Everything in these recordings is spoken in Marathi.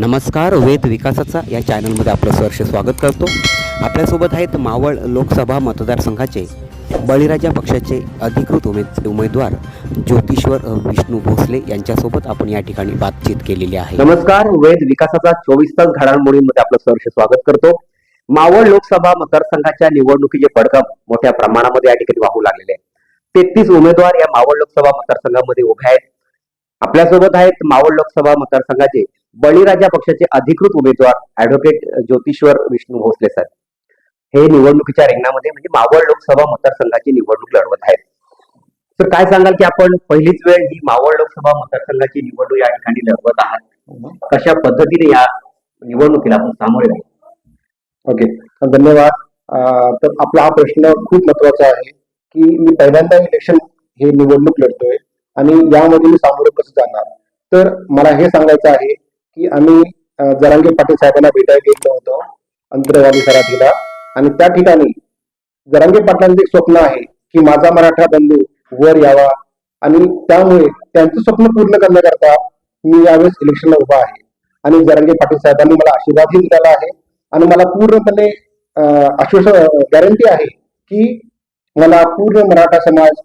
नमस्कार वेद विकासाचा या चॅनलमध्ये आपलं सहर्ष स्वागत करतो. आपल्यासोबत आहेत मावळ लोकसभा मतदारसंघाचे बळीराजा पक्षाचे अधिकृत उमेद उमेदवार ज्योतिश्वर विष्णू भोसले यांच्यासोबत आपण या ठिकाणी बातचीत केलेली आहे. नमस्कार वेद विकासाचा चोवीस तास घडामोडींमध्ये आपलं सहर्ष स्वागत करतो. मावळ लोकसभा मतदारसंघाच्या निवडणुकीचे पडकम मोठ्या प्रमाणामध्ये या ठिकाणी वाहू लागलेले आहे तेहतीस उमेदवार या मावळ लोकसभा मतदारसंघामध्ये उभे आहेत. आपल्यासोबत आहेत मावळ लोकसभा मतदारसंघाचे बळीराजा पक्षाचे अधिकृत उमेदवार ऍडव्होकेट ज्योतिश्वर विष्णू भोसले साहेब. हे निवडणुकीच्या रिंगणामध्ये म्हणजे मावळ लोकसभा मतदारसंघाची निवडणूक लढवत आहेत. तर काय सांगाल की आपण पहिलीच वेळ ही मावळ लोकसभा मतदारसंघाची निवडणूक या ठिकाणी लढवत आहात? कशा पद्धतीने या निवडणुकीला आपण सामोरे जाऊ? ओके. धन्यवाद. तर आपला हा प्रश्न खूप महत्त्वाचा आहे की मी पहिल्यांदा इलेक्शन हे निवडणूक लढतोय आणि यामध्ये मी सामोरं कसं जाणार? तर मला हे सांगायचं आहे की आम्ही अं, जरांगे पाटील साहेबांना भेटायला गेलो होतो अंतरवाली सराठीला आणि त्या ठिकाणी जरांगे पाटलांचं एक स्वप्न आहे की माझा मराठा बंधू वर यावा. आणि त्यामुळे त्यांचं स्वप्न पूर्ण करण्याकरता मी यावेळेस इलेक्शनला उभा आहे. आणि जरांगे पाटील साहेबांनी मला आशीर्वादही दिलेला आहे. आणि मला पूर्णपणे आश्वास गॅरंटी आहे की मला पूर्ण मराठा समाज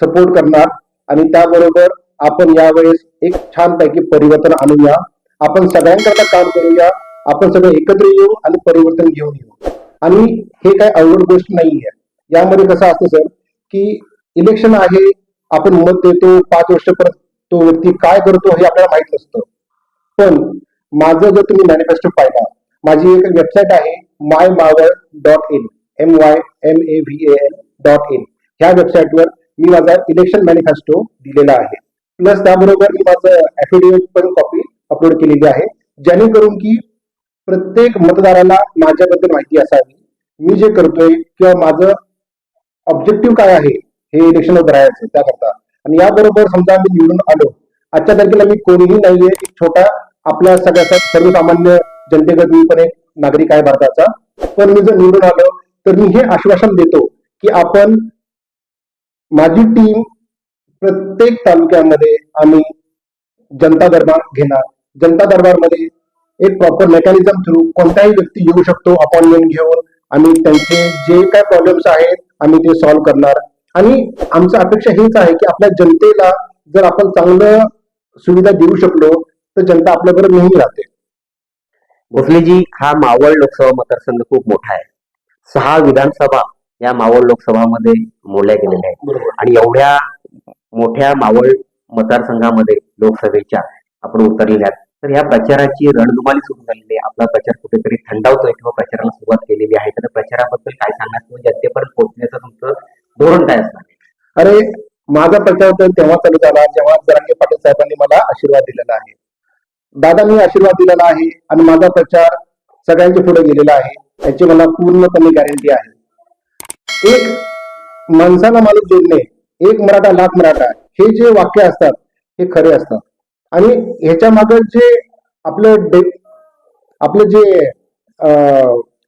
सपोर्ट करणार. आणि त्याबरोबर आपण यावेळेस एक छानपैकी परिवर्तन आणूया. आपण सगळ्यांकरता काम करूया. आपण सगळे एकत्र येऊ आणि परिवर्तन घेऊन येऊ. आणि हे काय अवघड गोष्ट नाहीये. यामध्ये कसं असतं सर की इलेक्शन आहे आपण मत देतो पाच वर्ष परत तो व्यक्ती काय करतो हे आपल्याला माहीत नसतं. पण माझं जर तुम्ही मॅनिफेस्टो पाहिला माझी एक वेबसाईट आहे my Maval dot in M Y M A V A N dot in ह्या वेबसाईटवर मी माझा इलेक्शन मॅनिफेस्टो दिलेला आहे. प्लस त्याबरोबर मी माझं ऍफिडेव्हिट पण कॉपी अपलोड केलेली आहे. जेणेकरून की प्रत्येक मतदाराला माझ्याबद्दल माहिती असावी. मी जे करतोय किंवा माझं ऑब्जेक्टिव्ह काय आहे हे इलेक्शन उभं राहायचं त्याकरता. आणि याबरोबर समजा मी निवडून आलो आजच्या तारखेला मी कोणीही नाहीये एक छोटा आपल्या सगळ्याचा सर्वसामान्य जनतेगत मी पण एक नागरिक आहे भारताचा. पण मी जर निवडून आलो तर मी हे आश्वासन देतो की आपण माझी टीम प्रत्येक तालुक्यामध्ये आम्ही जनता दरबार घेणार. जनता दरबारमध्ये एक प्रॉपर मेकॅनिझम थ्रू कोणताही व्यक्ती येऊ शकतो अपॉइंटमेंट घेऊन. आम्ही त्यांचे जे काय प्रॉब्लेम्स आहेत आम्ही ते सॉल्व्ह करणार. आणि आमचं अपेक्षा हेच आहे की आपल्या जनतेला जर आपण चांगलं सुविधा देऊ शकलो तर जनता आपल्याबरोबर नेहमी राहते. भोसलेजी हा मावळ लोकसभा मतदारसंघ खूप मोठा आहे. सहा विधानसभा या मावळ लोकसभामध्ये मोडल्या गेलेल्या आहेत. आणि एवढ्या मोठ्या मावळ मतदारसंघामध्ये लोकसभेच्या आपण उतरलेल्या तर या प्रचाराची रणधुमाली सुरू झालेली आहे. आपला प्रचार कुठेतरी थंडावतोय किंवा प्रचाराला सुरुवात केलेली आहे. तर प्रचाराबद्दल काय सांगणार किंवा जनतेपर्यंत पोहोचण्याचं तुमचं धोरण काय असणार अरे माझा प्रचार तर तेव्हा चालू झाला जेव्हा जरांगे पाटील साहेबांनी मला आशीर्वाद दिलेला आहे. दादा मी आशीर्वाद दिलेला आहे आणि माझा प्रचार सगळ्यांच्या पुढे गेलेला आहे. याची मला पूर्णपणे गॅरंटी आहे. एक माणसाला माणूस जोडणे एक मराठा लाख मराठा हे जे वाक्य असतात हे खरे असतात. आणि ह्याच्या मागे जे आपलं डे आपलं जे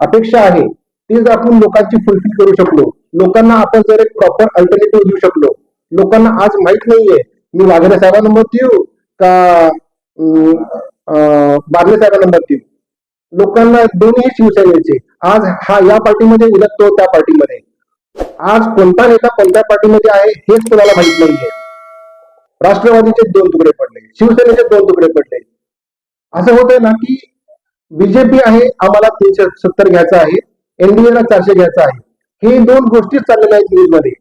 अपेक्षा आहे ती जर आपण लोकांची फुलफिल करू शकलो. लोकांना आपण जर एक प्रॉपर अल्टरनेटिव्ह देऊ शकलो. लोकांना आज माहीत नाहीये मी वाघरे साहेबांना मत देऊ का बारले साहेबांना मत देऊ? लोकांना दोन्ही शिवसेनेचे आज हा या पार्टीमध्ये उलट तो त्या पार्टीमध्ये. आज कोणता नेता कोणत्या पार्टीमध्ये आहे हेच कोणाला माहीत नाहीये. राष्ट्रवादीचे दोन तुकडे पडले. शिवसेनेचे दोन तुकडे पडले. असं होतंय ना की बीजेपी आहे आम्हाला तीनशे सत्तर घ्यायचं आहे एनडीएला चारशे घ्यायचं आहे. हे दोन गोष्टीच चाललेल्या आहेत न्यूजमध्ये.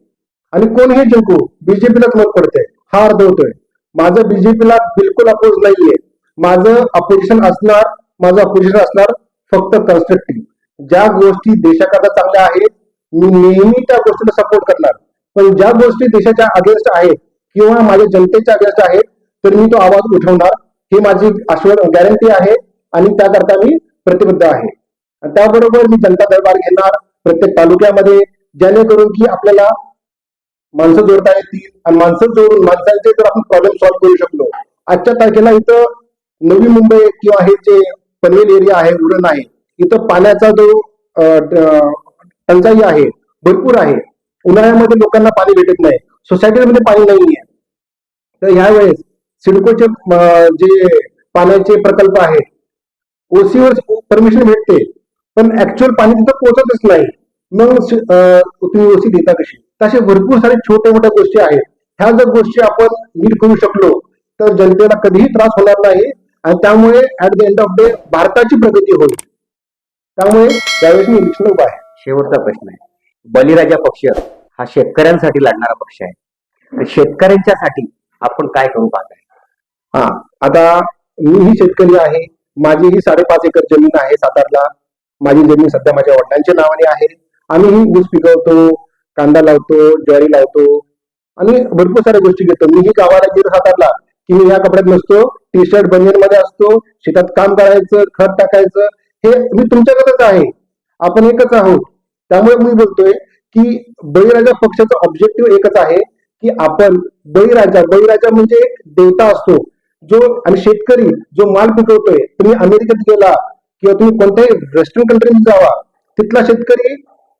आणि कोण हे जिंकू बीजेपीलाच मत पडतंय. हा अर्थ होतोय. माझं बीजेपीला बिलकुल अपोज नाहीये. माझं अपोजिशन असणार माझं अपोजिशन असणार फक्त कन्स्ट्रक्टिव्ह ज्या गोष्टी देशाकरता चांगल्या आहेत मी नेहमी त्या गोष्टीला सपोर्ट करणार. पण ज्या गोष्टी देशाच्या अगेन्स्ट आहेत किंवा माझ्या जनतेच्या अगेन्स्ट आहेत तर मी तो आवाज उठवणार. ही माझी आश्वर गॅरंटी आहे आणि त्याकरता मी प्रतिबद्ध आहे. त्याबरोबर मी जनता दरबार घेणार प्रत्येक तालुक्यामध्ये जेणेकरून की आपल्याला माणसं जोडता येतील. आणि माणसं जोडून माणसांचे जर आपण प्रॉब्लेम सॉल्व्ह करू शकलो आजच्या तारखेला इथं नवी मुंबई किंवा हे जे पनवेल एरिया आहे उरण आहे इथं पाण्याचा जो टंचाई आहे भरपूर आहे. उन्हाळ्यामध्ये लोकांना पाणी भेटत नाही. सोसायटीमध्ये पाणी नाहीये. तर ह्या वेळेस सिडकोचे जे पाण्याचे प्रकल्प आहेत ओसीवर परमिशन भेटते पण ऍक्च्युअल पाणी तिथं पोहोचतच नाही. मग तुम्ही ओसी देता कशी? तसे भरपूर सारे छोट्या मोठ्या गोष्टी आहेत. ह्या जर गोष्टी आपण नीट करू शकलो तर जनतेला कधीही त्रास होणार नाही आणि त्यामुळे at the end of day भारताची प्रगती होईल. त्यामुळे त्यावेळेस मी इलेक्शन उभा आहे. शेवटचा प्रश्न आहे. बलिराजा पक्ष हा शेतकऱ्यांसाठी लढणारा पक्ष आहे. तर शेतकऱ्यांच्यासाठी आपण काय करू पाहताय? हा आता मीही शेतकरी आहे. माझी ही साडेपाच एकर जमीन आहे सातारला. माझी जमीन सध्या माझ्या वडिलांच्या नावाने आहे. आम्ही ही ऊस पिकवतो कांदा लावतो ज्वारी लावतो. आणि भरपूर साऱ्या गोष्टी घेतो. मी ही गावाला गेलो सातारला की मी या कपड्यात नसतो टी शर्ट बनियनमध्ये असतो शेतात काम करायचं खत टाकायचं. हे मी तुमच्याकडेच आहे. आपण एकच आहोत. त्यामुळे मी बोलतोय की बळीराजा पक्षाचा ऑब्जेक्टिव्ह एकच आहे की आपण बळीराजा बळीराजा म्हणजे एक देवता असतो. जो आणि शेतकरी जो माल पिकवतोय तुम्ही अमेरिकेत गेला किंवा तुम्ही कोणत्याही वेस्टर्न कंट्रीमध्ये जावा तिथला शेतकरी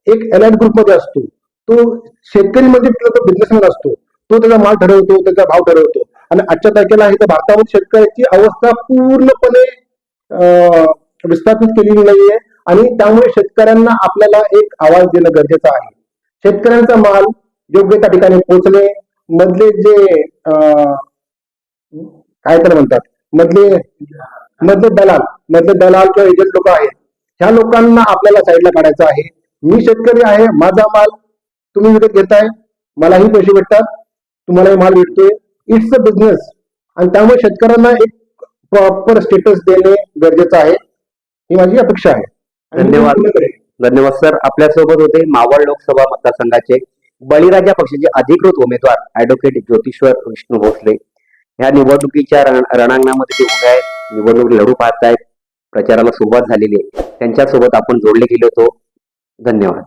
एक एलाइट ग्रुपमध्ये असतो. तो शेतकरी म्हणजे तिथला तो बिझनेसमॅन असतो. तो त्याचा माल ठरवतो त्याचा भाव ठरवतो. आणि आजच्या तारखेला इथं भारतामध्ये शेतकऱ्याची अवस्था पूर्णपणे अं, विस्थापित केलेली नाहीये. आणि त्यामुळे शेतकऱ्यांना आपल्याला एक आवाज देणं गरजेचं आहे. शेतकऱ्यांचा माल योग्य त्या ठिकाणी पोहोचणे मधले जे अं, काय तर म्हणतात. मधले मधले दलाल मधले दलाल किंवा एजंट लोक आहेत ह्या लोकांना आपल्याला साईडला काढायचं आहे. मी शेतकरी आहे माझा माल तुम्ही विकत घेताय मलाही पैसे भेटतात तुम्हालाही माल भेटतोय. इट्स अ बिझनेस आणि त्यामुळे शेतकऱ्यांना एक प्रॉपर स्टेटस देणे गरजेचं आहे. ही माझी अपेक्षा आहे. धन्यवाद. धन्यवाद सर. आपल्यासोबत होते मावळ लोकसभा मतदारसंघाचे बळीराजा पक्षाचे अधिकृत उमेदवार ऍडव्होकेट ज्योतिश्वर विष्णू भोसले. ह्या निवडणुकीच्या रणांगणामध्ये ते उभे आहेत निवडणूक लढू पाहत आहेत प्रचाराला सुरुवात झालेली आहे. त्यांच्यासोबत आपण जोडले गेलो होतो. धन्यवाद.